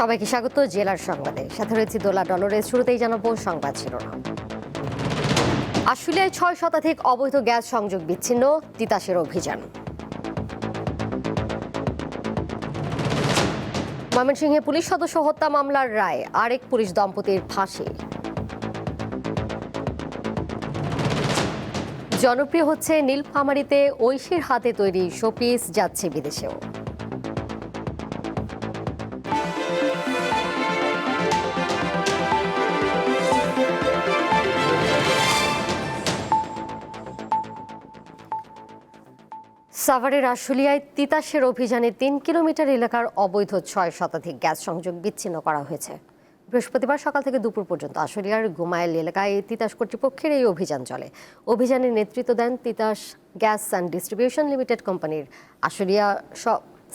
সবাইকে স্বাগত জেলার সংবাদে। সাথে রয়েছে দোলা ডলরের শুরুতেই জানাব সংবাদ শিরোনাম। আশুলিয়ায় ছয় শতাধিক অবৈধ গ্যাস সংযোগ বিচ্ছিন্ন, তিতাসের অভিযান। ময়মনসিংহে পুলিশ সদস্য হত্যা মামলার রায়, আরেক পুলিশ দম্পতির ফাঁসি। জনপ্রিয় হচ্ছে নীলফামারীতে ঐশীর হাতে তৈরি শোপিস, যাচ্ছে বিদেশেও। সাভারের আশুলিয়ায় তিতাসের অভিযানে তিন কিলোমিটার এলাকার অবৈধ ছয় শতাধিক গ্যাস সংযোগ বিচ্ছিন্ন করা হয়েছে। বৃহস্পতিবার সকাল থেকে দুপুর পর্যন্ত আশুলিয়ার গুমাইল এলাকায় তিতাস কর্তৃপক্ষের এই অভিযান চলে। অভিযানের নেতৃত্ব দেন Titas gas and distribution limited কোম্পানির আশুলিয়া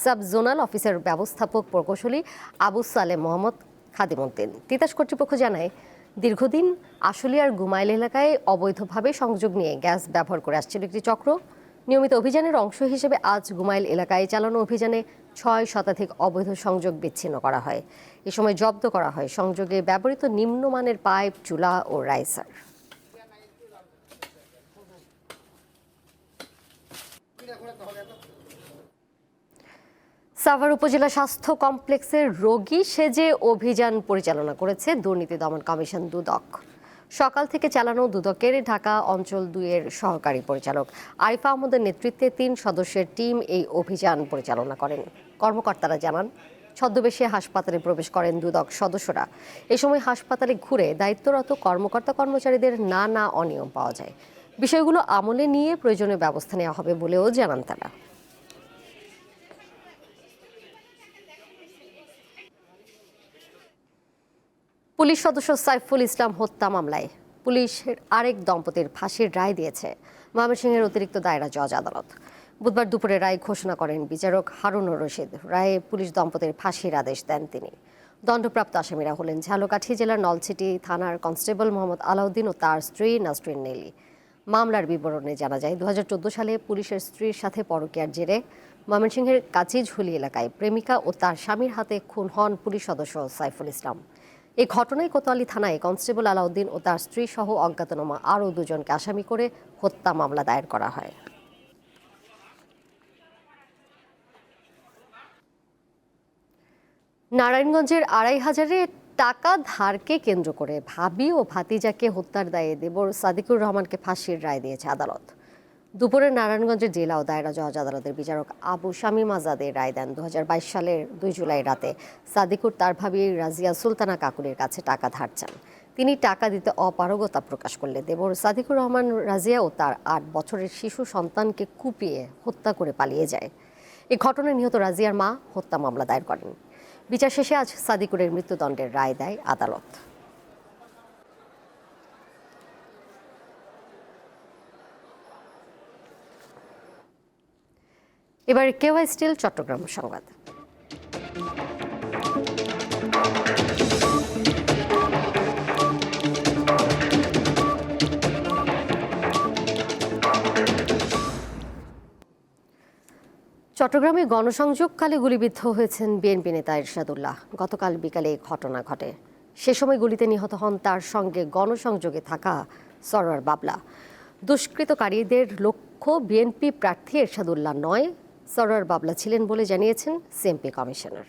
সাব জোনাল অফিসের ব্যবস্থাপক প্রকৌশলী আবু সালেম মোহাম্মদ খাদিমুদ্দিন তিতাস কর্তৃপক্ষ জানায়, দীর্ঘদিন আশুলিয়ার গুমাইল এলাকায় অবৈধভাবে সংযোগ নিয়ে গ্যাস ব্যবহার করে আসছিল একটি চক্র। নিয়মিত অভিযানের অংশ হিসেবে আজ গুমাইল এলাকায় চালানো অভিযানে ছয় শতাধিক অবৈধ সংযোগ বিচ্ছিন্ন করা হয়। এ সময় জব্দ করা হয় সংযোগে ব্যবহৃত নিম্নমানের পাইপ, চুলা ও রাইসার। সাভার উপজেলা স্বাস্থ্য কমপ্লেক্সের রোগী সেজে অভিযান পরিচালনা করেছে দুর্নীতি দমন কমিশন দুদক। সকাল থেকে চালানো দুদকের ঢাকা অঞ্চল দুইয়ের সহকারী পরিচালক। আরিফা আহমদের নেতৃত্বে তিন সদস্যের টিম এই অভিযান পরিচালনা করেন। কর্মকর্তারা জানান, ছদ্মবেশে হাসপাতালে প্রবেশ করেন দুদক সদস্যরা। এ সময় হাসপাতালে ঘুরে দায়িত্বরত কর্মকর্তা কর্মচারীদের না না অনিয়ম পাওয়া যায়। বিষয়গুলো আমলে নিয়ে প্রয়োজনীয় ব্যবস্থা নেওয়া হবে বলেও জানান তারা। পুলিশ সদস্য সাইফুল ইসলাম হত্যা মামলায়। পুলিশের আরেক দম্পতির ফাঁসির রায় দিয়েছে ময়মনসিংহের অতিরিক্ত দায়রা জজ আদালত। বুধবার দুপুরে রায় ঘোষণা করেন বিচারক হারুনুর রশিদ। রায়ে পুলিশ দম্পতির ফাঁসির আদেশ দেন তিনি। দণ্ডপ্রাপ্ত আসামিরা হলেন ঝালকাঠি জেলার নলছিটি থানার কনস্টেবল মোহাম্মদ আলাউদ্দিন ও তার স্ত্রী নাসরিন নেলি মামলার বিবরণে জানা যায় দু হাজার চোদ্দ সালে পুলিশের স্ত্রীর সাথে পরকীয়ার জেরে ময়মনসিংহের কাচিঝুলি এলাকায় প্রেমিকা ও তার স্বামীর হাতে খুন হন পুলিশ সদস্য সাইফুল ইসলাম। এই ঘটনায় কোতোয়ালি থানায় কনস্টেবল আলাউদ্দিন ও তার স্ত্রী সহ অজ্ঞাতনামা আরও দুজনকে আসামি করে হত্যা মামলা দায়ের করা হয়। নারায়ণগঞ্জের আড়াই হাজারে টাকা ধারকে কেন্দ্র করে ভাবি ও ভাতিজাকে হত্যার দায়ে দেবর সাদিকুর রহমানকে ফাঁসির রায় দিয়েছে আদালত। দুপুরে নারায়ণগঞ্জের জেলা ও দায়রা জজ আদালতের বিচারক আবু শামীম আজাদের রায় দেন দু হাজার বাইশ সালের দুই জুলাই রাতে। সাদিকুর তার ভাবি রাজিয়া সুলতানা কাকুরের কাছে টাকা ধার চান। তিনি টাকা দিতে অপারগতা প্রকাশ করলে দেবর সাদিকুর রহমান রাজিয়া ও তার আট বছরের শিশু সন্তানকে কুপিয়ে হত্যা করে পালিয়ে যায়। এই ঘটনায় নিহত রাজিয়ার মা হত্যা মামলা দায়ের করেন। বিচার শেষে আজ সাদিকুরের মৃত্যুদণ্ডের রায় দেয় আদালত। এবার কেওয়াই স্টিল চট্টগ্রাম সংবাদ। চট্টগ্রামে গণসংযোগকালে গুলিবিদ্ধ হয়েছেন বিএনপি নেতা এরশাদুল্লাহ। গতকাল বিকালে ঘটনা ঘটে। সে সময় গুলিতে নিহত হন তার সঙ্গে গণসংযোগে থাকা সরোয়ার বাবলা। দুষ্কৃতকারীদের লক্ষ্য বিএনপি প্রার্থী এরশাদুল্লাহ নয় সরোয়ার বাবলা ছিলেন বলে জানিয়েছেন সিএমপি কমিশনার।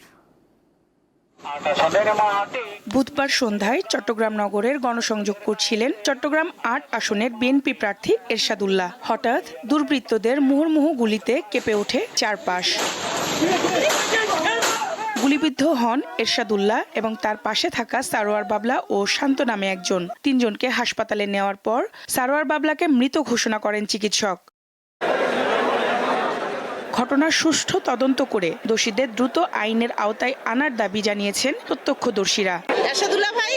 বুধবার সন্ধ্যায় চট্টগ্রাম নগরের গণসংযোগ করছিলেন চট্টগ্রাম আট আসনের বিএনপি প্রার্থী এরশাদুল্লাহ। হঠাৎ দুর্বৃত্তদের মুহুর্মুহু গুলিতে কেঁপে ওঠে চারপাশ। গুলিবিদ্ধ হন এরশাদুল্লাহ এবং তার পাশে থাকা সারোয়ার বাবলা ও শান্ত নামে একজন। তিনজনকে হাসপাতালে নেওয়ার পর সারোয়ার বাবলাকে মৃত ঘোষণা করেন চিকিৎসক। ঘটনার সুষ্ঠু তদন্ত করে দোষীদের দ্রুত আইনের আওতায় আনার দাবি জানিয়েছেন প্রত্যক্ষদর্শীরা। ভাই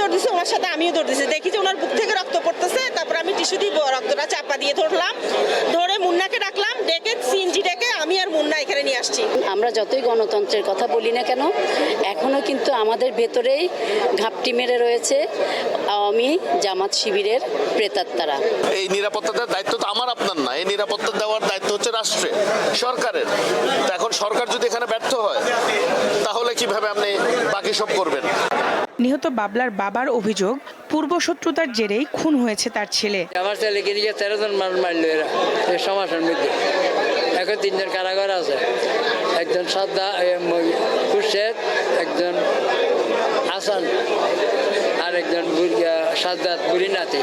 দৌড় দিছে ওনার সাথে আমিও দৌড় দিছি দেখি যে ওনার বুক থেকে রক্ত পড়তেছে তারপর আমি টিস্যু দিয়ে রক্তটা চাপা দিয়ে ধরলাম। ধরে মুন্নাকে ডাকলাম ডেকে সিনজি ডেকে আমি আর মুন্না এখানে নিয়ে আসছি। আমরা যতই গণতন্ত্রের কথা বলি না কেন এখনও কিন্তু আমাদের ভেতরেই ঘাপটি মেরে রয়েছে আওয়ামী জামাত শিবিরের প্রেতাত্মারা। এই নিরাপত্তার দায়িত্ব তো আমার আপনার না। এই নিরাপত্তা দেওয়ার দায়িত্ব হচ্ছে রাষ্ট্রের সরকারের। তো এখন সরকার যদি এখানে ব্যর্থ হয় তাহলে কীভাবে আপনি বাকি সব করবেন? নিহত বাবলার বাবার অভিযোগ পূর্ব শত্রুতার জেরেই খুন হয়েছে তার ছেলে। আমার ছেলেকে নিয়ে তেরো জন মানুষ মারলো এরা? এই সমাজের মধ্যে। এখন তিনজন কারাগার আছে। একজন সাদ্দা খুরশেদ একজন হাসান আর একজন সাদ্দাত বুড়িনাথি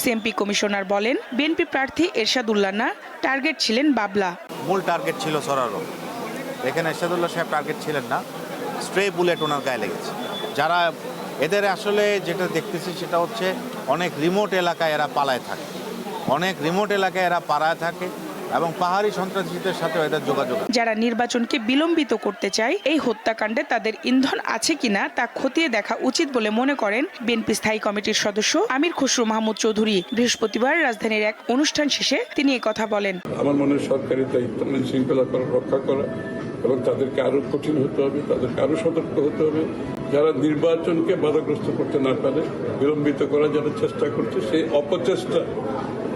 সিএমপি কমিশনার বলেন বিএনপি প্রার্থী এরশাদুল্লাহ না টার্গেট ছিলেন বাবলা। মূল টার্গেট ছিল সরারো। এখানে এরশাদুল্লাহ সাহেব টার্গেট ছিলেন না স্ট্রে বুলেট ওনার গায়ে লেগেছে। যারা এদের আসলে যেটা দেখতেছি সেটা হচ্ছে অনেক রিমোট এলাকায় এরা পালায় থাকে। অনেক রিমোট এলাকায় এরা পাড়ায় থাকে এবং পাহাড়ি সন্ত্রাসীদের সাথে এদের যোগাযোগ যারা নির্বাচনকে বিলম্বিত করতে চায় এই হত্যাকাণ্ডে তাদের ইন্ধন আছে কিনা তা খতিয়ে দেখা উচিত বলে মনে করেন বিএনপি স্থায়ী কমিটির সদস্য আমির খসরু মাহমুদ চৌধুরী। বৃহস্পতিবার রাজধানীর এক অনুষ্ঠান শেষে তিনি কথা বলেন। আমার মনে হয় সরকারি দায়িত্ব আইন শৃঙ্খলা করা রক্ষা করা এবং তাদেরকে আরও কঠিন হতে হবে তাদেরকে আরও সতর্ক হতে হবে। যারা নির্বাচনকে বাধাগ্রস্ত করতে না পারে বিলম্বিত করার যারা চেষ্টা করছে সেই অপচেষ্টা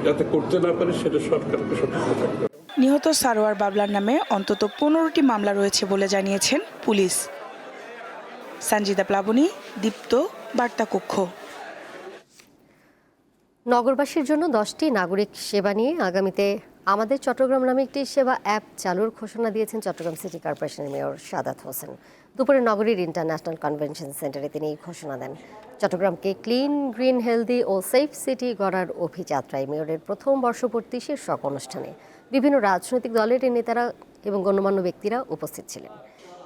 যাতে করতে না পারে সেটা সরকারকে সতর্ক থাকতে নিহত সারোয়ার বাবলার নামে অন্তত পনেরোটি মামলা রয়েছে বলে জানিয়েছেন পুলিশ। সঞ্জিতা প্লাবনী দীপ্ত বার্তা কক্ষ। নগরবাসীর জন্য দশটি নাগরিক সেবা নিয়ে আগামীতে আমাদের চট্টগ্রাম নামে একটি সেবা অ্যাপ চালুর ঘোষণা দিয়েছেন চট্টগ্রাম সিটি কর্পোরেশনের মেয়র সাদাত হোসেন। দুপুরে নগরীর ইন্টারন্যাশনাল কনভেনশন সেন্টারে তিনি এই ঘোষণা দেন। চট্টগ্রামকে ক্লিন, গ্রিন, হেলদি ও সেফ সিটি গড়ার অভিযাত্রায় মেয়রের প্রথম বর্ষপূর্তি শীর্ষক অনুষ্ঠানে বিভিন্ন রাজনৈতিক দলের নেতারা এবং গণ্যমান্য ব্যক্তিরা উপস্থিত ছিলেন।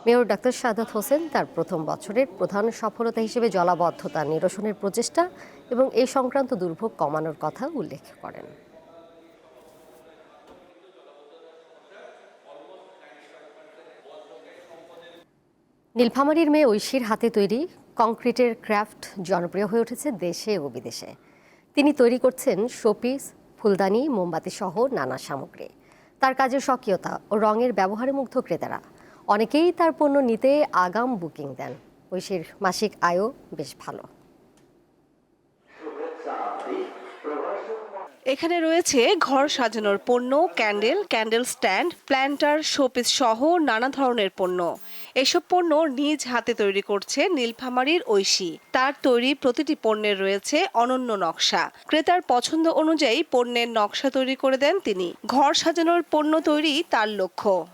মেয়র ডাক্তার সাদাত হোসেন তার প্রথম বছরের প্রধান সফলতা হিসেবে জলাবদ্ধতা নিরসনের প্রচেষ্টা এবং এই সংক্রান্ত দুর্ভোগ কমানোর কথা উল্লেখ করেন। নীলফামারীর মেয়ে ঐশীর হাতে তৈরি কংক্রিটের ক্রাফট জনপ্রিয় হয়ে উঠেছে দেশে ও বিদেশে। তিনি তৈরি করছেন শোপিস, ফুলদানি, মোমবাতি সহ নানা সামগ্রী। তার কাজের স্বকীয়তা ও রঙের ব্যবহারে মুগ্ধ ক্রেতারা। অনেকেই তার পণ্য নিতে আগাম বুকিং দেন। ঐশীর মাসিক আয়ও বেশ ভালো। এখানে রয়েছে ঘর সাজানোর পণ্য, candle candle stand, planter, showpiece সহ নানা ধরনের পণ্য। এসব পণ্য নিজ হাতে তৈরি করছে নীলফামারীর ঐশী। তার তৈরি প্রতিটি পণ্যের রয়েছে অনন্য নকশা। ক্রেতার পছন্দ অনুযায়ী পণ্যের নকশা তৈরি করে দেন তিনি। ঘর সাজানোর পণ্য তৈরি তার লক্ষ্য।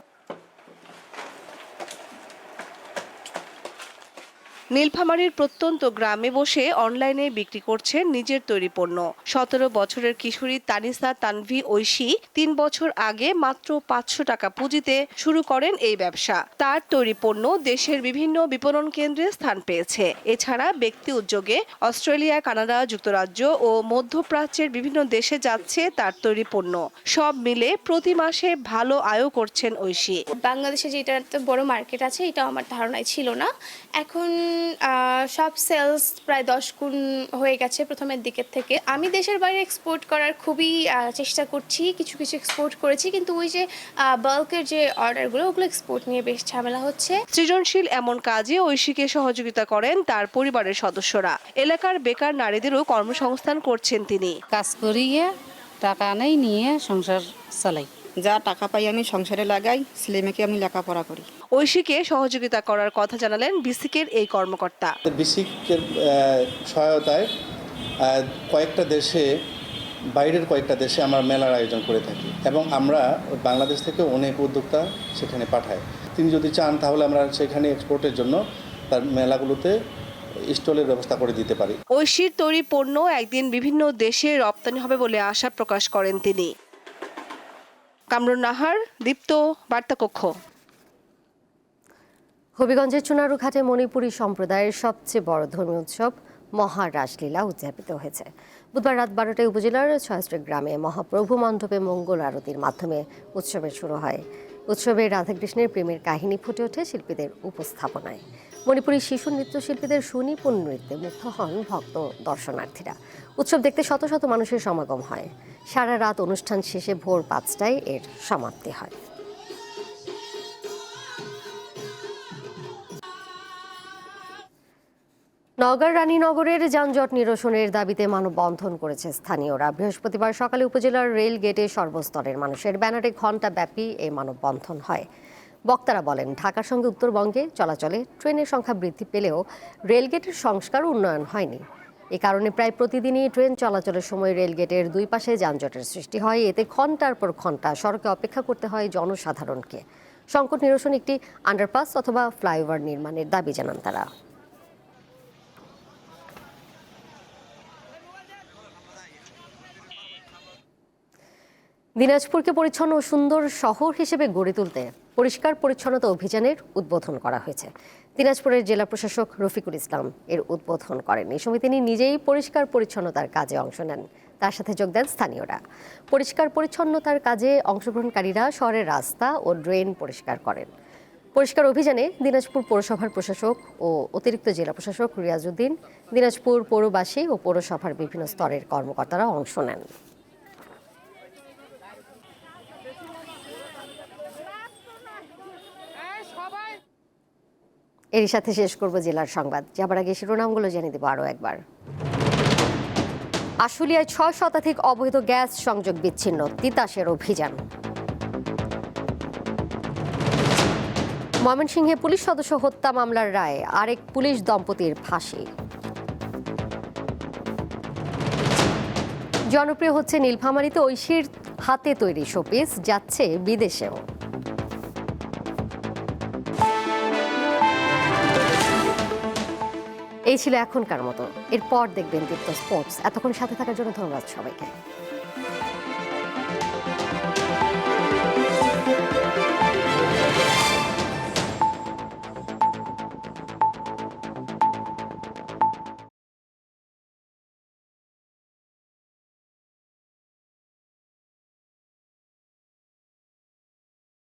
নীলফামারীর প্রত্যন্ত গ্রামে বসে অনলাইনে বিক্রি করছেন নিজের তৈরি পণ্য। সতেরো বছরের কিশোরী তানিসা তানভি ঐশী তিন বছর আগে মাত্র পাঁচশো টাকা পুঁজিতে শুরু করেন এই ব্যবসা। তার তৈরি পণ্য দেশের বিভিন্ন বিপণন কেন্দ্রে স্থান পেয়েছে। এছাড়া ব্যক্তি উদ্যোগে অস্ট্রেলিয়া, কানাডা, যুক্তরাজ্য ও মধ্যপ্রাচ্যের বিভিন্ন দেশে যাচ্ছে তার তৈরি পণ্য। সব মিলে প্রতি মাসে ভালো আয়ও করছেন ঐশী। বাংলাদেশে যেটা বড় মার্কেট আছে এটা আমার ধারণায় ছিল না। এখন সব সেলস প্রায় দশ গুণ হয়ে গেছে প্রথমের দিকের থেকে। আমি দেশের বাইরে এক্সপোর্ট করার খুবই চেষ্টা করছি কিছু কিছু এক্সপোর্ট করেছি কিন্তু ওই যে বাল্কের যে অর্ডারগুলো ওগুলো এক্সপোর্ট নিয়ে বেশ ঝামেলা হচ্ছে। সৃজনশীল এমন কাজে ঐশীকে সহযোগিতা করেন তার পরিবারের সদস্যরা। এলাকার বেকার নারীদেরও কর্মসংস্থান করছেন তিনি। কাজ করিয়ে টাকা নেই নিয়ে সংসার চালাই। যা টাকা পাই আমি সংসারে লাগাই ছেলে মেয়েকে আমি লেখাপড়া করি। ঐশীকে সহযোগিতা করার কথা জানালেন বিসিকের এই কর্মকর্তা। বিসিকের সহায়তায় কয়েকটা দেশে বাইরের কয়েকটা দেশে আমরা মেলার আয়োজন করে থাকি এবং আমরা বাংলাদেশ থেকে অনেক উদ্যোক্তা সেখানে পাঠাই। তিনি যদি চান তাহলে আমরা সেখানে এক্সপোর্টের জন্য তার মেলাগুলোতে স্টলের ব্যবস্থা করে দিতে পারি। ঐশীর তৈরি পণ্য একদিন বিভিন্ন দেশে রপ্তানি হবে বলে আশা প্রকাশ করেন তিনি। কামরুন নাহার, দীপ্ত, বার্তাকক্ষ। হবিগঞ্জের চুনারুঘাটে মণিপুরী সম্প্রদায়ের সবচেয়ে বড় ধর্মীয় উৎসব মহারাসলীলা উদযাপিত হয়েছে। বুধবার রাত বারোটায় উপজেলার ছয়াশ্রী গ্রামে মহাপ্রভু মণ্ডপে মঙ্গল আরতির মাধ্যমে উৎসবের শুরু হয়। উৎসবে রাধাকৃষ্ণের প্রেমের কাহিনী ফুটে ওঠে শিল্পীদের উপস্থাপনায়। মণিপুরী শিশু নৃত্যশিল্পীদের সুনিপুণ নৃত্যে মুগ্ধ হন ভক্ত দর্শনার্থীরা। উৎসব দেখতে শত শত মানুষের সমাগম হয়। সারা রাত অনুষ্ঠান শেষে ভোর পাঁচটায় এর সমাপ্তি হয়। নওগাঁর রানীনগরের যানজট নিরসনের দাবিতে মানববন্ধন করেছে স্থানীয়রা। বৃহস্পতিবার সকালে উপজেলার রেল গেটে সর্বস্তরের মানুষের ব্যানারে ঘণ্টা ব্যাপী এই মানববন্ধন হয়। বক্তারা বলেন, ঢাকার সঙ্গে উত্তরবঙ্গে চলাচলে ট্রেনের সংখ্যা বৃদ্ধি পেলেও রেলগেটের সংস্কার উন্নয়ন হয়নি। এ কারণে প্রায় প্রতিদিনই ট্রেন চলাচলের সময় রেলগেটের দুই পাশে যানজটের সৃষ্টি হয়। এতে ঘণ্টার পর ঘণ্টা সড়কে অপেক্ষা করতে হয় জনসাধারণকে। সংকট নিরসন একটি আন্ডারপাস অথবা ফ্লাইওভার নির্মাণের দাবি জানান তারা। দিনাজপুরকে পরিচ্ছন্ন ও সুন্দর শহর হিসেবে গড়ে তুলতে পরিষ্কার পরিচ্ছন্নতা অভিযানের উদ্বোধন করা হয়েছে। দিনাজপুরের জেলা প্রশাসক রফিকুল ইসলাম এর উদ্বোধন করেন। এই সময় তিনি নিজেই পরিষ্কার পরিচ্ছন্নতার কাজে অংশ নেন। তার সাথে যোগ দেন স্থানীয়রা। পরিষ্কার পরিচ্ছন্নতার কাজে অংশগ্রহণকারীরা শহরের রাস্তা ও ড্রেন পরিষ্কার করেন। পরিষ্কার অভিযানে দিনাজপুর পৌরসভার প্রশাসক ও অতিরিক্ত জেলা প্রশাসক রিয়াজউদ্দিন দিনাজপুর পৌরবাসী ও পৌরসভার বিভিন্ন স্তরের কর্মকর্তারা অংশ নেন। এরই সাথে শেষ করব জেলার সংবাদ। যাবার আগে শিরোনামগুলো জেনে দেবো আরও একবার। আশুলিয়ায় ছয় শতাধিক অবৈধ গ্যাস সংযোগ বিচ্ছিন্ন, তিতাসের অভিযান। ময়মনসিংহে পুলিশ সদস্য হত্যা মামলার রায় আরেক পুলিশ দম্পতির ফাঁসি। জনপ্রিয় হচ্ছে নীলফামারীতে ঐশীর হাতে তৈরি শোপিস, যাচ্ছে বিদেশেও। এই ছিল এখনকার মতো। এরপর দেখবেন দীপ্ত স্পোর্টস। এতক্ষণ সাথে থাকার জন্য ধন্যবাদ সবাইকে।